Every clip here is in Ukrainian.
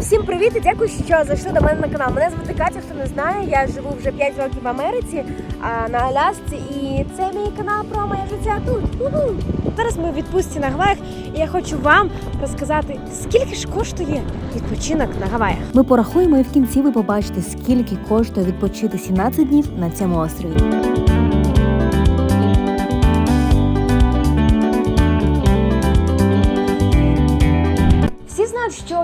Всім привіт і дякую, що зайшли до мене на канал. Мене звати Катя, хто не знає. Я живу вже 5 років в Америці на Алясці, і це мій канал про моє життя тут. Уху! Зараз ми в відпустці на Гаваях, і я хочу вам розказати, скільки ж коштує відпочинок на Гаваях. Ми порахуємо і в кінці ви побачите, скільки коштує відпочити 17 днів на цьому острові.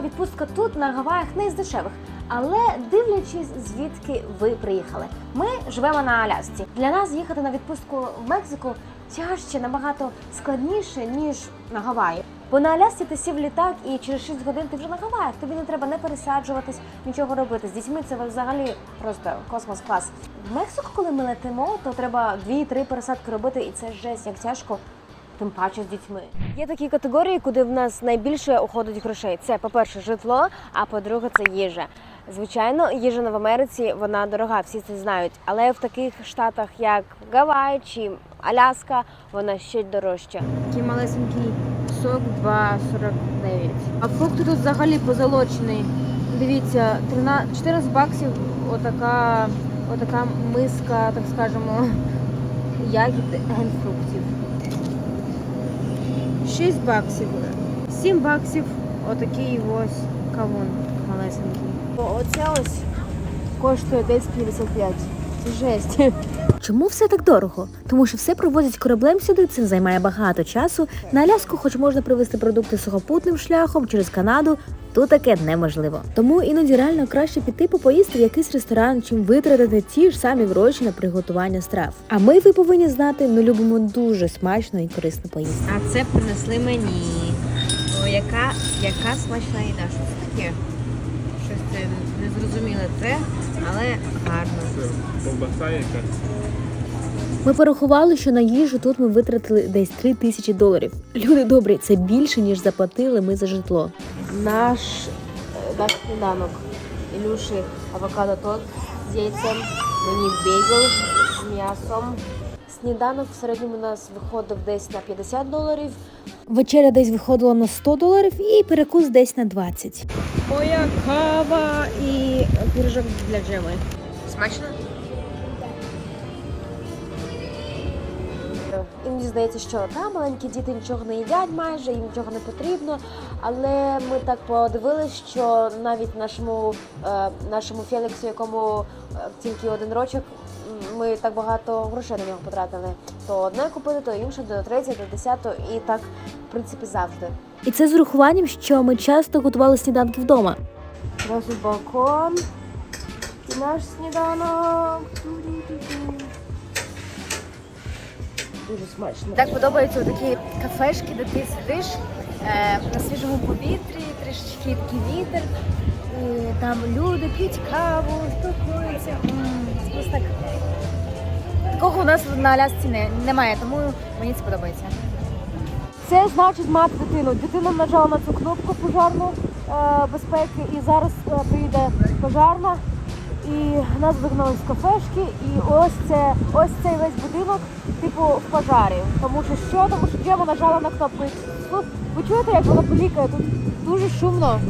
Відпустка тут на Гаваях не із дешевих. Але дивлячись, звідки ви приїхали, ми живемо на Алясці. Для нас їхати на відпустку в Мексику тяжче набагато складніше ніж на Гаваї. Бо на Алясці ти сів літак і через 6 годин ти вже на Гаваях. Тобі не треба не пересаджуватись, нічого робити. З дітьми це взагалі просто космос клас. В Мексику, коли ми летимо, то треба 2-3 пересадки робити, і це жесть, як тяжко тим паче з дітьми. Є такі категорії, куди в нас найбільше уходить грошей. Це, по-перше, житло, а по-друге, це їжа. Звичайно, їжа в Америці вона дорога, всі це знають. Але в таких штатах, як Гавай чи Аляска, вона ще дорожча. Такий малесенький сок 2,49. А фрукти тут взагалі позолочені. Дивіться, 13, 14 баксів отака, отака миска, так скажемо, ягід генфруктів. 6 баксів. 7 баксів отакий ось кавун малесенький. Оце ось коштує десь 55. Це жесть. Чому все так дорого? Тому що все привозять кораблем сюди, цим займає багато часу. На Аляску, хоч можна привезти продукти сухопутним шляхом через Канаду, тут таке неможливо. Тому іноді реально краще піти попоїсти в якийсь ресторан, чим витратити ті ж самі гроші на приготування страв. А ми, ви повинні знати, ми любимо дуже смачно і корисно поїсти. А це принесли мені. О, яка, яка смачна їда. Що це таке? Щось це незрозуміле це, але гарно. Ковбаса якась. Ми порахували, що на їжу тут ми витратили десь 3 тисячі доларів. Люди добрі, це більше ніж заплатили ми за житло. Наш, е, наш сніданок. Ілюші авокадо тот з яйцем, мені бейгл з м'ясом. Сніданок в середньому у нас виходив десь на 50 доларів. Вечеря десь виходила на 100 доларів і перекус десь на 20. Моя кава і пиріжок для джеми. Смачно? Мені здається, що там маленькі діти нічого не їдять майже, їм нічого не потрібно. Але ми так подивилися, що навіть нашому, е, нашому Феліксу, якому е, тільки один рочок, ми так багато грошей на нього потратили. То одне купили, то інше, до третє, до десятого, і так, в принципі, завжди. І це з урахуванням, що ми часто готували сніданки вдома. Зараз балкон. І наш сніданок. Дуже смачно. Так подобаються такі кафешки, де ти сидиш е, на свіжому повітрі, трішечки такий вітер. І там люди п'ють каву, спілкуються. Просто так. Такого у нас на Алясці не, немає, тому мені це подобається. Це значить мати дитину. Дитина нажала на цю кнопку пожарну е, безпеки, і зараз е, прийде пожарна. І нас вигнали з кафешки, і ось це ось цей весь будинок, типу, в пожарі. Тому що що? Тому що Джема нажала на кнопку. І, ну, ви чуєте, як вона полікає? Тут дуже шумно.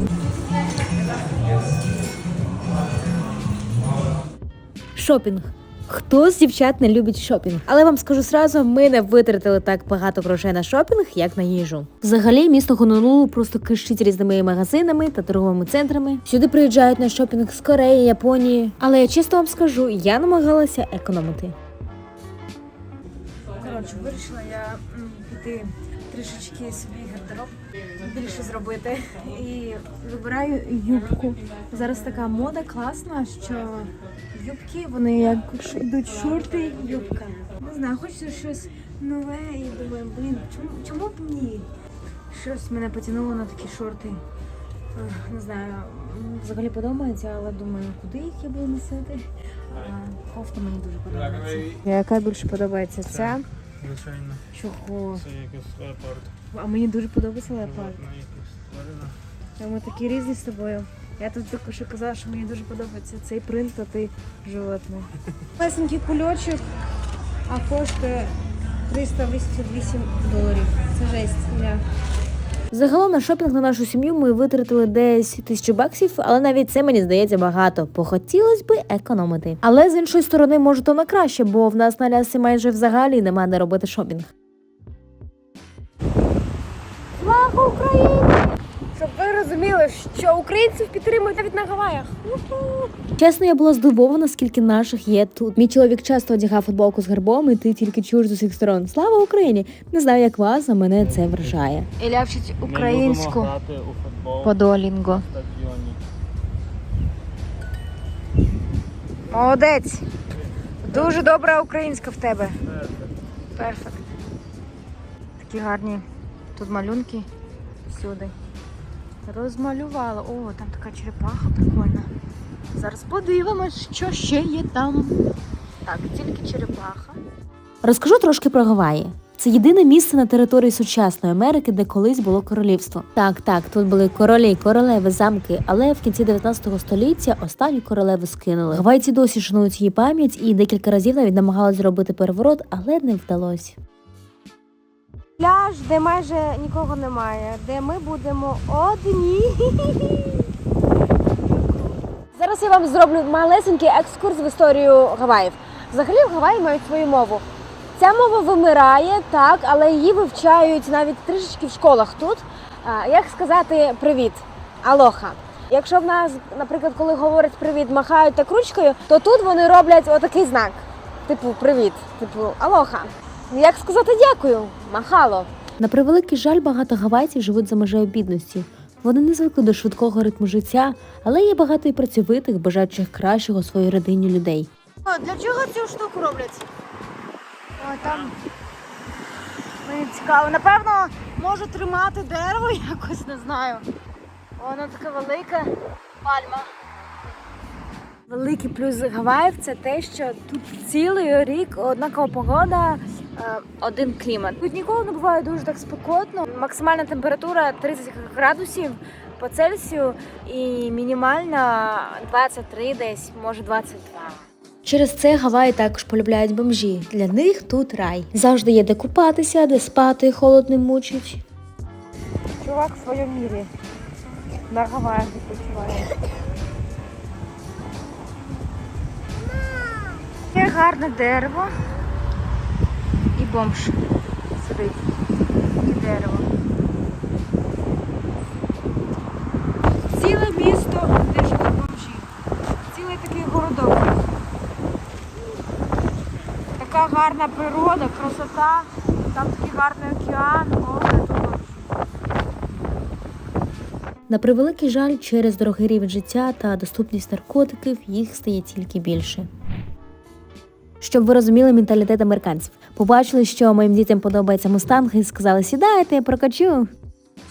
Шопінг. Хто з дівчат не любить шопінг? Але вам скажу сразу, ми не витратили так багато грошей на шопінг, як на їжу. Взагалі, місто Гонолулу просто кишить різними магазинами та торговими центрами. Сюди приїжджають на шопінг з Кореї, Японії. Але я чесно вам скажу, я намагалася економити. Коротше, вирішила я піти трішечки свій гардероб більше зробити. І вибираю юбку. Зараз така мода класна, що юбки, вони як йдуть шорти, юбка. Не знаю, хочеться щось нове і думаю, блін, чому, чому б ні? Щось мене потягнуло на такі шорти. Не знаю, взагалі подобається, але думаю, куди їх я буду носити. А кофта мені дуже подобається. Яка більше подобається? Ця? Звичайно, Чого? це якийсь леопард. А мені дуже подобається леопард. Животна якась тварина. Та Ми такі різні з тобою. Я тут тільки що казала, що мені дуже подобається цей принт, а ти животне. Лесенький кульочок, а коштує 388 доларів. Це жесть. Я Загалом на шопінг на нашу сім'ю ми витратили десь тисячу баксів, але навіть це мені здається багато, бо хотілося би економити. Але з іншої сторони, може, то на краще, бо в нас на лясі майже взагалі нема де робити шопінг. Слава Україні! Щоб ви розуміли, що українців підтримують навіть на Гаваях. Уху! Чесно, я була здивована, скільки наших є тут. Мій чоловік часто одягав футболку з гербом, і ти тільки чуєш з усіх сторон. Слава Україні! Не знаю, як вас, а мене це вражає. Ілля вчить українську по Дуолінго. Молодець. Дуже добра українська в тебе. Перфект. Такі гарні тут малюнки всюди. Розмалювала. О, там така черепаха прикольна. Зараз подивимось, що ще є там. Так, тільки черепаха. Розкажу трошки про Гаваї. Це єдине місце на території сучасної Америки, де колись було королівство. Так, так, тут були королі, королеви, замки, але в кінці 19 століття останню королеву скинули. Гавайці досі шанують її пам'ять і декілька разів навіть намагалися зробити переворот, але не вдалося. Пляж, де майже нікого немає, де ми будемо одні. Зараз я вам зроблю малесенький екскурс в історію Гаваїв. Взагалі в Гаваї мають свою мову. Ця мова вимирає, так, але її вивчають навіть трішечки в школах тут. Як сказати привіт, алоха. Якщо в нас, наприклад, коли говорять привіт, махають так ручкою, то тут вони роблять отакий знак. Типу привіт, типу алоха. Як сказати дякую? Махало. На превеликий жаль, багато гавайців живуть за межею бідності. Вони не звикли до швидкого ритму життя, але є багато і працьовитих, бажаючих кращого своїй родині людей. Для чого цю штуку роблять? О, там. Мені цікаво. Напевно, може тримати дерево якось, не знаю. Вона така велика пальма. Великий плюс Гаваїв це те, що тут цілий рік однакова погода, один клімат. Тут ніколи не буває дуже так спекотно. Максимальна температура 30 градусів по Цельсію і мінімальна 23 десь, може 22. Через це Гаваї також полюбляють бомжі. Для них тут рай. Завжди є де купатися, де спати, холод не мучить. Чувак в своєму мірі на Гаваях відпочиває. Є гарне дерево. І бомж сидить. І дерево. Ціле місто, де живуть бомжі. Цілий такий городок. Така гарна природа, красота. Там такий гарний океан, море. На превеликий жаль, через дорогий рівень життя та доступність наркотиків їх стає тільки більше. Щоб ви розуміли менталітет американців, побачили, що моїм дітям подобається мустанг, і сказали: сідайте, прокачу.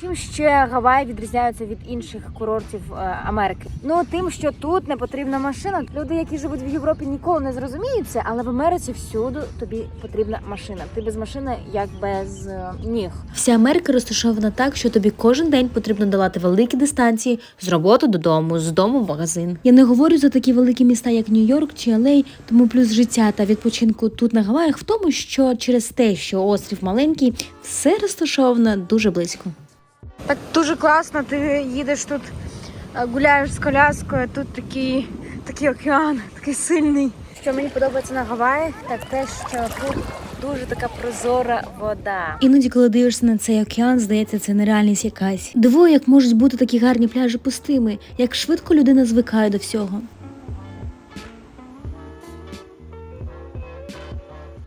Чим ще Гаваї відрізняються від інших курортів е, Америки? Ну тим, що тут не потрібна машина. Люди, які живуть в Європі, ніколи не зрозуміють це, але в Америці всюди тобі потрібна машина. Ти без машини як без е, ніг. Вся Америка розташована так, що тобі кожен день потрібно долати великі дистанції з роботи додому, з дому в магазин. Я не говорю за такі великі міста, як Нью-Йорк чи Алей, тому плюс життя та відпочинку тут на Гаваях в тому, що через те, що острів маленький, все розташовано дуже близько. Так дуже класно, ти їдеш тут, е, гуляєш з коляскою, тут такий, такий океан, такий сильний. Що мені подобається на Гаваї, так те, що тут дуже така прозора вода. Іноді, коли дивишся на цей океан, здається, це нереальність якась. Дивує, як можуть бути такі гарні пляжі пустими, як швидко людина звикає до всього.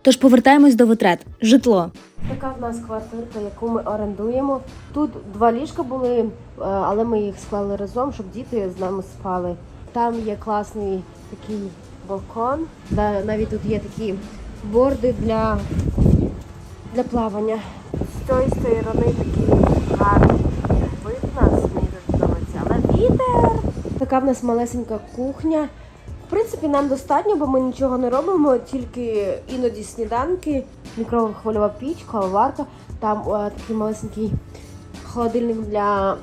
Тож повертаємось до витрат. Житло. Така в нас квартирка, яку ми орендуємо. Тут два ліжка були, е, але ми їх склали разом, щоб діти з нами спали. Там є класний такий балкон, де навіть тут є такі борди для, для плавання. З цієї сторони такий гарний вид нас, мені дуже подобається. Але вітер. Така в нас малесенька кухня. В принципі, нам достатньо, бо ми нічого не робимо, тільки іноді сніданки, мікрохвильова піч, кавоварка, там е, такий малесенький холодильник для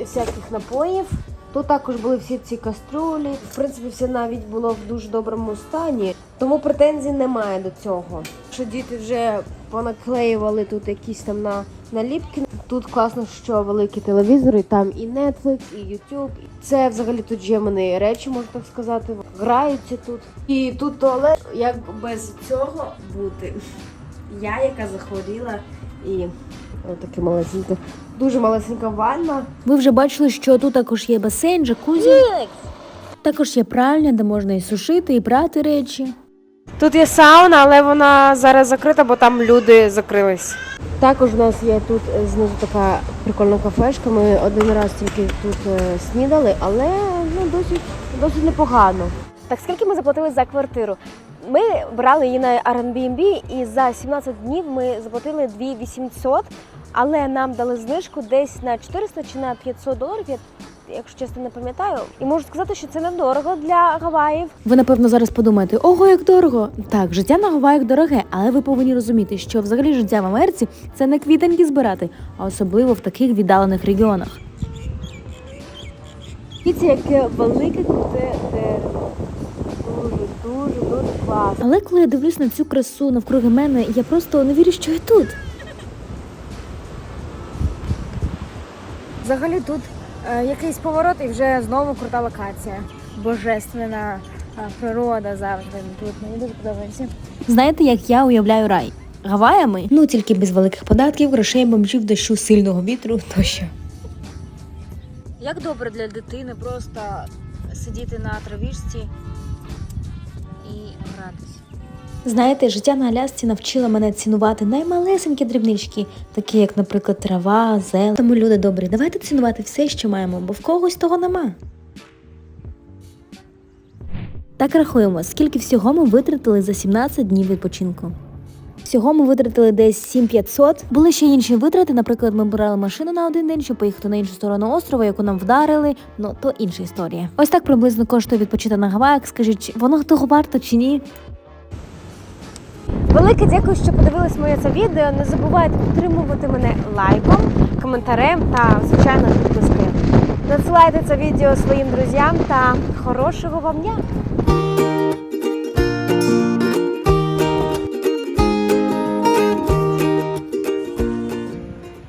всяких напоїв. Тут також були всі ці каструлі. В принципі, все навіть було в дуже доброму стані, тому претензій немає до цього. Що діти вже понаклеювали тут якісь там на наліпки. Тут класно, що великі телевізори, там і Netflix, і YouTube. Це взагалі тут жемані речі, можна так сказати. Граються тут. І тут туалет, як без цього бути. Я, яка захворіла, і отаке малесеньке. Дуже малесенька ванна. Ви вже бачили, що тут також є басейн, джакузі. Також є пральня, де можна і сушити, і прати речі. Тут є сауна, але вона зараз закрита, бо там люди закрились. Також у нас є тут е, знизу така прикольна кафешка. Ми один раз тільки тут е, снідали, але ну досить досить непогано. Так скільки ми заплатили за квартиру? Ми брали її на Airbnb і за 17 днів ми заплатили 2800, але нам дали знижку десь на 400 чи на 500 доларів. Якщо чесно, не пам'ятаю. І можу сказати, що це недорого для Гаваїв. Ви напевно зараз подумаєте, ого, як дорого. Так, життя на Гаваях дороге, але ви повинні розуміти, що взагалі життя в Америці це не квітеньки збирати, а особливо в таких віддалених регіонах. Дивіться, яке велике круте дерево. Дуже, дуже, дуже класно. Але коли я дивлюсь на цю красу навкруги мене, я просто не вірю, що я тут. Взагалі тут якийсь поворот і вже знову крута локація. Божественна е, природа завжди тут. Мені дуже подобається. Знаєте, як я уявляю рай? Гаваями? Ну тільки без великих податків, грошей, бомжів, дощу, сильного вітру тощо. Як добре для дитини просто сидіти на травішці і гратися. Знаєте, життя на Алясці навчило мене цінувати наймалесенькі дрібнички, такі як, наприклад, трава, зелень. Тому люди добрі, давайте цінувати все, що маємо, бо в когось того нема. Так рахуємо, скільки всього ми витратили за 17 днів відпочинку. Всього ми витратили десь 7500. Були ще інші витрати. Наприклад, ми брали машину на один день, щоб поїхати на іншу сторону острова, яку нам вдарили. Ну то інша історія. Ось так приблизно коштує відпочити на Гаваях. Скажіть, воно того варто чи ні? Велике дякую, що подивились моє це відео. Не забувайте підтримувати мене лайком, коментарем та, звичайно, підпискою. Надсилайте це відео своїм друзям та хорошого вам дня!